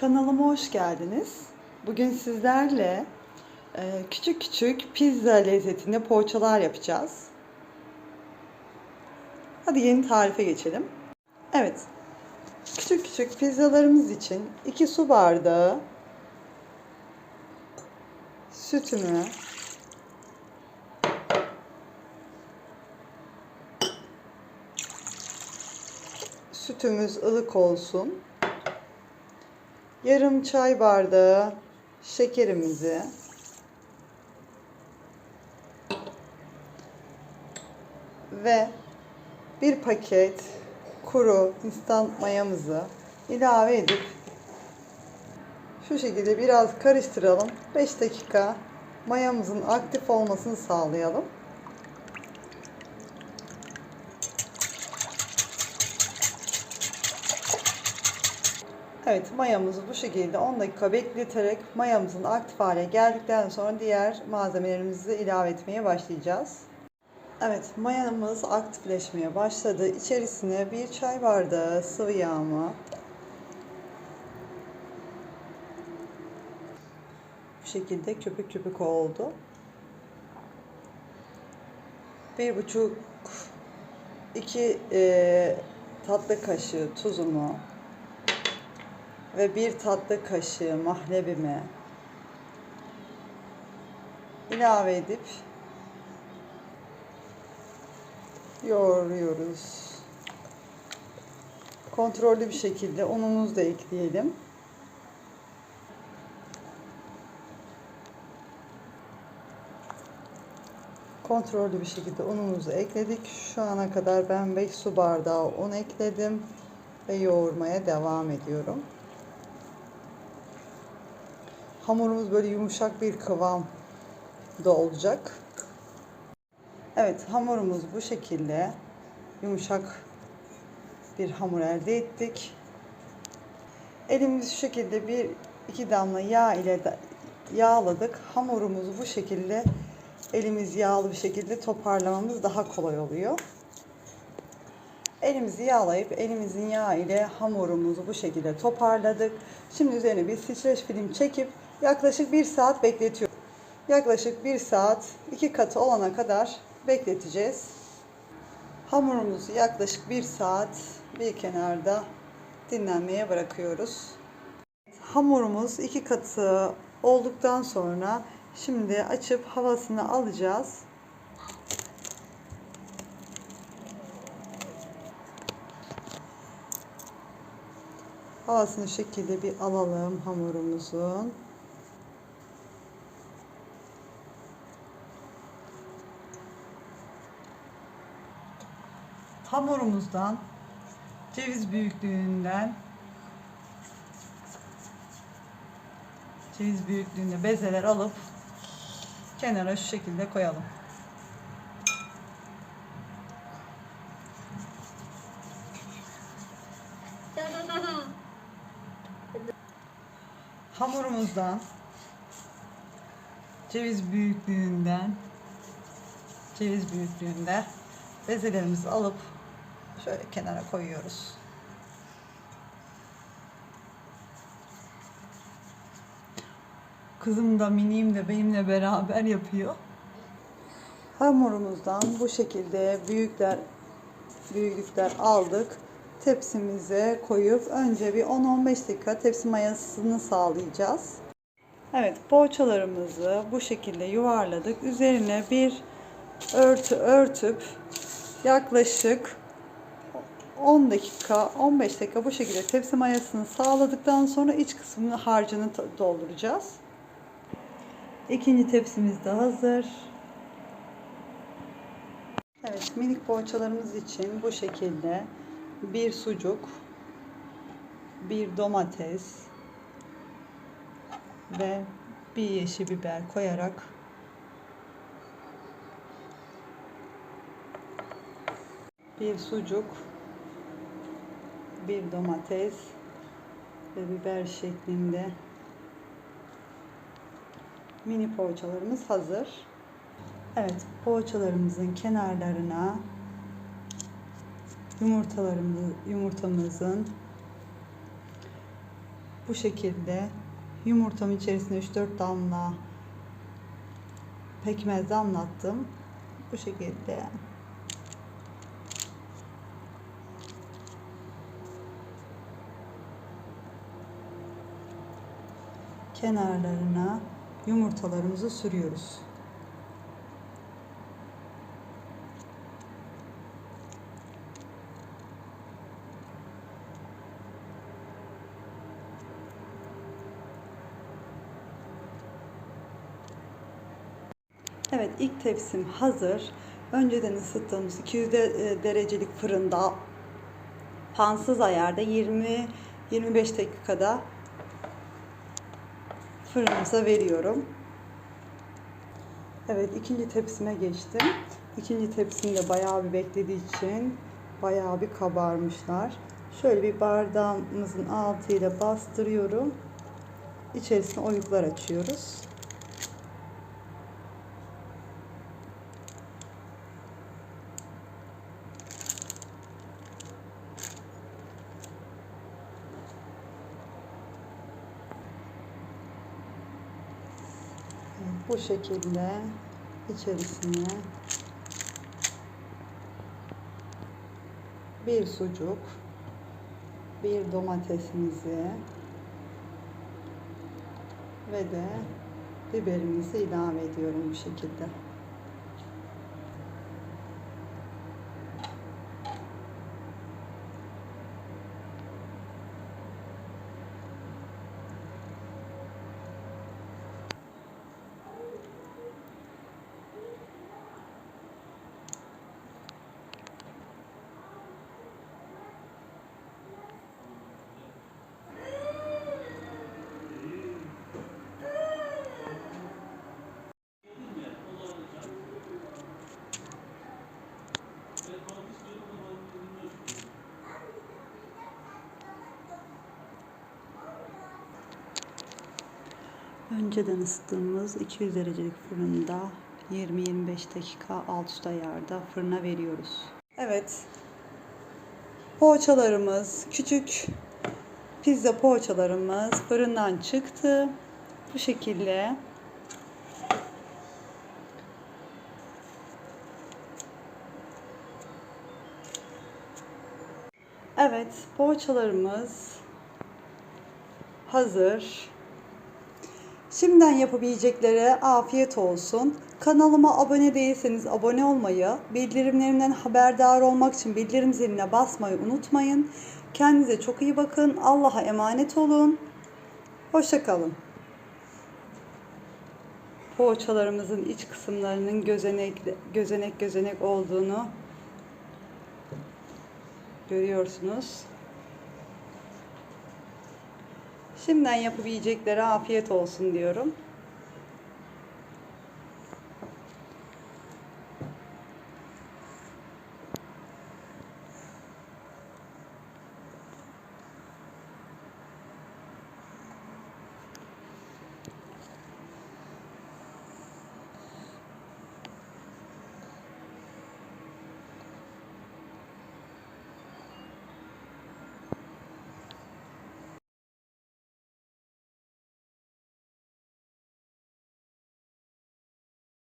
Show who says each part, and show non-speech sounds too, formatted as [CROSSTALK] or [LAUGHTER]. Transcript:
Speaker 1: Kanalıma hoş geldiniz. Bugün sizlerle e, küçük küçük pizza lezzetinde poğaçalar yapacağız. Hadi yeni tarife geçelim. Evet, küçük küçük pizzalarımız için 2 su bardağı sütümü sütümüz ılık olsun. Yarım çay bardağı şekerimizi ve bir paket kuru instant mayamızı ilave edip şu şekilde biraz karıştıralım. 5 dakika mayamızın aktif olmasını sağlayalım. Evet mayamızı bu şekilde 10 dakika bekleterek mayamızın aktif hale geldikten sonra diğer malzemelerimizi ilave etmeye başlayacağız. Evet mayamız aktifleşmeye başladı. İçerisine bir çay bardağı sıvı yağımı bu şekilde köpük köpük oldu. Bir buçuk iki e, tatlı kaşığı tuzumu ve bir tatlı kaşığı mahlebimi ilave edip yoğuruyoruz. Kontrollü bir şekilde unumuzu da ekleyelim. Kontrollü bir şekilde unumuzu ekledik. Şu ana kadar ben 5 su bardağı un ekledim ve yoğurmaya devam ediyorum. Hamurumuz böyle yumuşak bir kıvam da olacak. Evet hamurumuz bu şekilde yumuşak bir hamur elde ettik. Elimizi şu şekilde bir iki damla yağ ile de yağladık. Hamurumuzu bu şekilde elimiz yağlı bir şekilde toparlamamız daha kolay oluyor. Elimizi yağlayıp elimizin yağı ile hamurumuzu bu şekilde toparladık. Şimdi üzerine bir streç film çekip yaklaşık bir saat bekletiyoruz. Yaklaşık bir saat iki katı olana kadar bekleteceğiz. Hamurumuzu yaklaşık bir saat bir kenarda dinlenmeye bırakıyoruz. Hamurumuz iki katı olduktan sonra şimdi açıp havasını alacağız. Havasını şekilde bir alalım hamurumuzun. Hamurumuzdan ceviz büyüklüğünden ceviz büyüklüğünde bezeler alıp kenara şu şekilde koyalım. [LAUGHS] Hamurumuzdan ceviz büyüklüğünden ceviz büyüklüğünde bezelerimizi alıp şöyle kenara koyuyoruz. Kızım da minim de benimle beraber yapıyor. Hamurumuzdan bu şekilde büyükler büyüklükler aldık. Tepsimize koyup önce bir 10-15 dakika tepsi mayasını sağlayacağız. Evet poğaçalarımızı bu şekilde yuvarladık. Üzerine bir örtü örtüp yaklaşık 10 dakika 15 dakika bu şekilde tepsi mayasını sağladıktan sonra iç kısmını harcını dolduracağız. İkinci tepsimiz de hazır. Evet minik poğaçalarımız için bu şekilde bir sucuk, bir domates ve bir yeşil biber koyarak bir sucuk, bir domates ve biber şeklinde mini poğaçalarımız hazır. Evet, poğaçalarımızın kenarlarına yumurtalarımızı, yumurtamızın bu şekilde yumurtamın içerisine 3-4 damla pekmez damlattım. Bu şekilde kenarlarına yumurtalarımızı sürüyoruz. Evet ilk tepsim hazır. Önceden ısıttığımız 200 de- e, derecelik fırında fansız ayarda 20-25 dakikada fırınımıza veriyorum. Evet ikinci tepsime geçtim. İkinci tepsimde bayağı bir beklediği için bayağı bir kabarmışlar. Şöyle bir bardağımızın altıyla bastırıyorum. İçerisine oyuklar açıyoruz. Bu şekilde içerisine bir sucuk, bir domatesimizi ve de biberimizi ilave ediyorum bu şekilde. Önceden ısıttığımız 200 derecelik fırında 20-25 dakika alt üst ayarda fırına veriyoruz. Evet. Poğaçalarımız, küçük pizza poğaçalarımız fırından çıktı. Bu şekilde. Evet, poğaçalarımız hazır. Şimdiden yapabileceklere afiyet olsun. Kanalıma abone değilseniz abone olmayı, bildirimlerimden haberdar olmak için bildirim ziline basmayı unutmayın. Kendinize çok iyi bakın. Allah'a emanet olun. Hoşçakalın. Poğaçalarımızın iç kısımlarının gözenek gözenek gözenek olduğunu görüyorsunuz. Şimdiden yapabileceklere afiyet olsun diyorum.